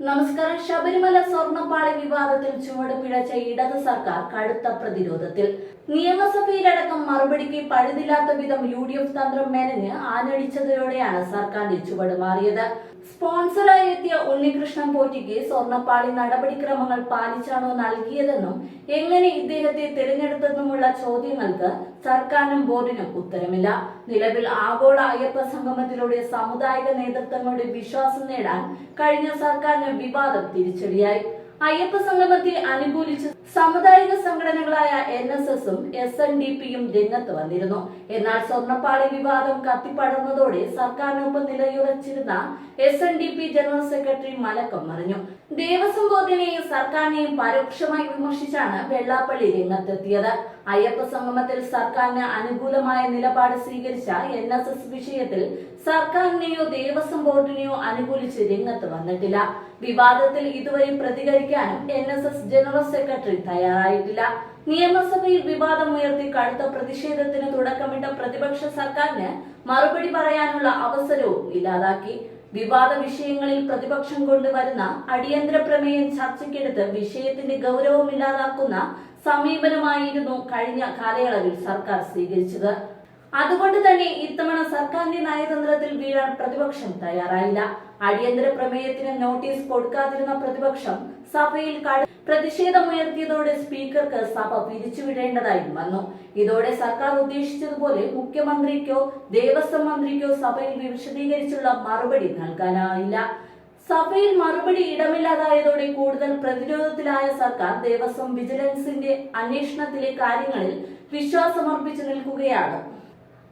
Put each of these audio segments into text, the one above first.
നമസ്കാരം. ശബരിമല സ്വർണപ്പാളി വിവാദത്തിൽ ചുവട് പിഴച്ച ഇടത് സർക്കാർ കടുത്ത പ്രതിരോധത്തിൽ. നിയമസഭയിലടക്കം മറുപടിക്ക് പഴുതില്ലാത്ത വിധം യു ഡി എഫ് തന്ത്രം മെനഞ്ഞ് ആഞ്ഞടിച്ചതോടെയാണ് സർക്കാരിന്റെ ചുവട് മാറിയത്. സ്പോൺസറായി എത്തിയ ഉണ്ണികൃഷ്ണൻ പോറ്റിക്ക് സ്വർണപ്പാളി നടപടിക്രമങ്ങൾ പാലിച്ചാണോ നൽകിയതെന്നും എങ്ങനെ ഇദ്ദേഹത്തെ തിരഞ്ഞെടുത്തെന്നുമുള്ള ചോദ്യങ്ങൾക്ക് സർക്കാരിനും ബോർഡിനും ഉത്തരമില്ല. നിലവിൽ ആഗോള അയ്യപ്പ സംഗമത്തിലൂടെ സാമുദായിക നേതൃത്വങ്ങളുടെ വിശ്വാസം നേടാൻ കഴിഞ്ഞ സർക്കാരിന് വിവാദം തിരിച്ചടിയായി. അയ്യപ്പ സംഗമത്തെ അനുകൂലിച്ച് സാമുദായിക സംഘടനകളായ എൻ എസ് എസും എസ് എൻ ഡി പിയും രംഗത്ത് വന്നിരുന്നു. എന്നാൽ സ്വർണപ്പാളി വിവാദം കത്തിപ്പടർന്നതോടെ സർക്കാരിനൊപ്പം നിലയുറച്ചിരുന്ന S N D P general secretary മലക്കം മറിഞ്ഞു. ദേവസ്വം ബോർഡിനെയും സർക്കാരിനെയും പരോക്ഷമായി വിമർശിച്ചാണ് വെള്ളാപ്പള്ളി രംഗത്തെത്തിയത്. അയ്യപ്പ സംഗമത്തിൽ സർക്കാരിന് അനുകൂലമായ നിലപാട് സ്വീകരിച്ച എൻ എസ് എസ് വിഷയത്തിൽ സർക്കാരിനെയോ ദേവസ്വം ബോർഡിനെയോ അനുകൂലിച്ച് രംഗത്ത് വന്നിട്ടില്ല. വിവാദത്തിൽ ഇതുവരെ പ്രതികരിക്കാനും N S S general secretary തയ്യാറായിട്ടില്ല. നിയമസഭയിൽ വിവാദം ഉയർത്തി കടുത്ത പ്രതിഷേധത്തിന് തുടക്കമിട്ട പ്രതിപക്ഷ സർക്കാരിന് മറുപടി പറയാനുള്ള അവസരവും ഇല്ലാതാക്കി. വിവാദ വിഷയങ്ങളിൽ പ്രതിപക്ഷം കൊണ്ടുവരുന്ന അടിയന്തര പ്രമേയം ചർച്ചയ്ക്കെടുത്ത് വിഷയത്തിന്റെ ഗൗരവമില്ലാതാക്കുന്ന സമീപനമായിരുന്നു കഴിഞ്ഞ കാലയളവിൽ സർക്കാർ സ്വീകരിച്ചത്. അതുകൊണ്ട് തന്നെ ഇത്തവണ സർക്കാരിന്റെ നയതന്ത്രത്തിൽ വീഴാൻ പ്രതിപക്ഷം തയ്യാറായില്ല. അടിയന്തര പ്രമേയത്തിന് നോട്ടീസ് കൊടുക്കാതിരുന്ന പ്രതിപക്ഷം സഭയിൽ പ്രതിഷേധമുയർത്തിയതോടെ സ്പീക്കർക്ക് സഭ പിരിച്ചുവിടേണ്ടതായി വന്നു. ഇതോടെ സർക്കാർ ഉദ്ദേശിച്ചതുപോലെ മുഖ്യമന്ത്രിക്കോ ദേവസ്വം മന്ത്രിക്കോ സഭയിൽ വിശദീകരിച്ചുള്ള മറുപടി നൽകാനായില്ല. സഭയിൽ മറുപടി ഇടമില്ലാതായതോടെ കൂടുതൽ പ്രതിരോധത്തിലായ സർക്കാർ ദേവസ്വം വിജിലൻസിന്റെ അന്വേഷണത്തിലെ കാര്യങ്ങളിൽ വിശ്വാസമർപ്പിച്ചു നിൽക്കുകയാണ്.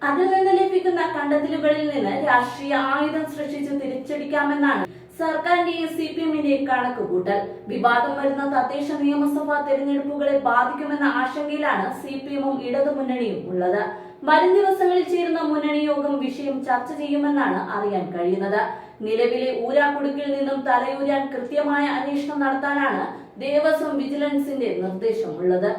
അതിൽ നിന്ന് ലഭിക്കുന്ന കണ്ടെത്തലുകളിൽ നിന്ന് രാഷ്ട്രീയ ആയുധം സൃഷ്ടിച്ച് തിരിച്ചടിക്കാമെന്നാണ് സർക്കാരിന്റെയും സി പി എമ്മിന്റെയും കണക്കുകൂട്ടൽ. വിവാദം വരുന്ന തദ്ദേശ നിയമസഭാ തെരഞ്ഞെടുപ്പുകളെ ബാധിക്കുമെന്ന ആശങ്കയിലാണ് സി പി എമ്മും ഇടതുമുന്നണിയും ഉള്ളത്. വരും ദിവസങ്ങളിൽ ചേരുന്ന മുന്നണി യോഗം വിഷയം ചർച്ച ചെയ്യുമെന്നാണ് അറിയാൻ കഴിയുന്നത്. നിലവിലെ ഊരാക്കുടുക്കിൽ നിന്നും തലയൂരാൻ കൃത്യമായ അന്വേഷണം നടത്താനാണ് ദേവസ്വം വിജിലൻസിന്റെ നിർദ്ദേശമുള്ളത്.